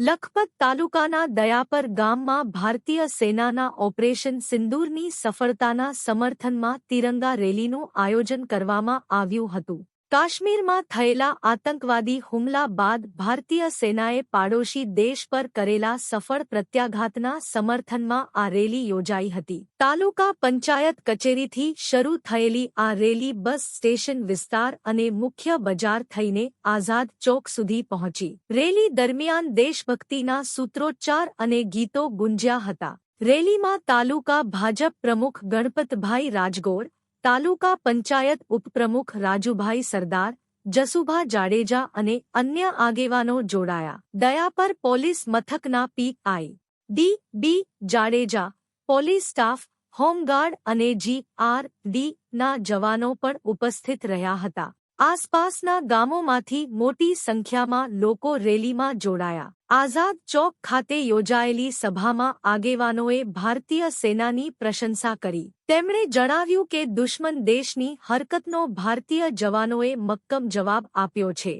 લખપત તાલુકાના દયાપર ગામમાં ભારતીય સેનાના ઓપરેશન સિંદૂરની સફળતાના સમર્થનમાં તિરંગા રેલીનું આયોજન કરવામાં આવ્યું હતું. કાશ્મીરમાં થયેલા આતંકવાદી હુમલા બાદ ભારતીય સેનાએ પાડોશી દેશ પર કરેલા સફળ પ્રત્યાઘાતના સમર્થનમાં આ રેલી યોજાઈ હતી. તાલુકા પંચાયત કચેરીથી શરૂ થયેલી આ રેલી બસ સ્ટેશન વિસ્તાર અને મુખ્ય બજાર થઈને આઝાદ ચોક સુધી પહોંચી. રેલી દરમિયાન દેશભક્તિના સૂત્રોચ્ચાર અને ગીતો ગુંજ્યા હતા. રેલીમાં તાલુકા ભાજપ પ્રમુખ ગણપતભાઈ રાજગોર તાલુકા પંચાયત ઉપપ્રમુખ રાજુભાઈ સરદાર, જસુભા જાડેજા અને અન્ય આગેવાનો જોડાયા. દયાપર પોલીસ મથકના PI D B Jadeja, police staff, home guard અને જી આર ડી ના જવાનો પણ ઉપસ્થિત રહ્યા હતા. આસપાસના ગામોમાંથી મોટી સંખ્યામાં લોકો રેલીમાં જોડાયા. આઝાદ ચોક ખાતે યોજાયેલી સભામાં આગેવાનોએ ભારતીય સેનાની પ્રશંસા કરી. તેમણે જણાવ્યું કે દુશ્મન દેશની હરકતનો ભારતીય જવાનોએ મક્કમ જવાબ આપ્યો છે.